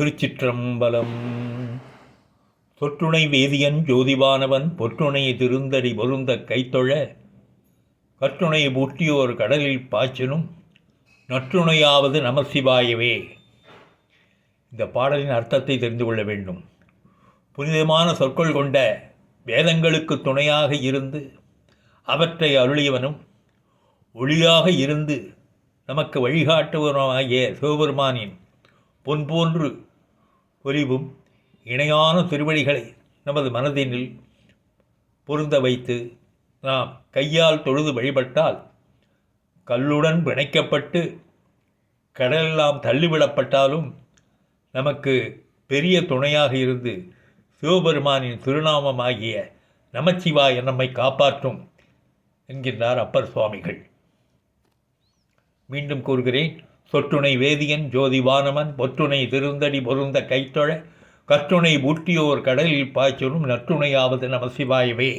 திருச்சிற்றம்பலம். தொற்றுணை வேதியன் ஜோதிவானவன் பொற்றுணை திருந்தடி பொருந்த கைத்தொழ கற்றுணை பூட்டியோர் கடலில் பாய்ச்சலும் நற்றுணையாவது நமசிவாயவே. இந்த பாடலின் அர்த்தத்தை தெரிந்து கொள்ள வேண்டும். புனிதமான சொற்கள் கொண்ட வேதங்களுக்கு துணையாக இருந்து அவற்றை அருளியவனும் ஒளியாக இருந்து நமக்கு வழிகாட்டுவனுமாகிய சிவபெருமானின் பொன் போன்று பொலிவும் இணையான திருவடிகளை நமது மனதினில் பொருந்த வைத்து நாம் கையால் தொழுது வழிபட்டால் கல்லுடன் பிணைக்கப்பட்டு கடலெல்லாம் தள்ளிவிடப்பட்டாலும் நமக்கு பெரிய துணையாக இருந்து சிவபெருமானின் திருநாமமாகிய நமச்சிவாய நம்மை காப்பாற்றும் என்கின்றார் அப்பர் சுவாமிகள். மீண்டும் கூறுகிறேன். சொற்றுணை வேதியன் ஜோதி வானமன் பொற்றுணை திருந்தடி பொருந்த கைத்தொழ கற்றுணை ஊட்டியோர் கடலில் பாய்ச்சலும் நற்றுணையாவது நம சிவாயவே.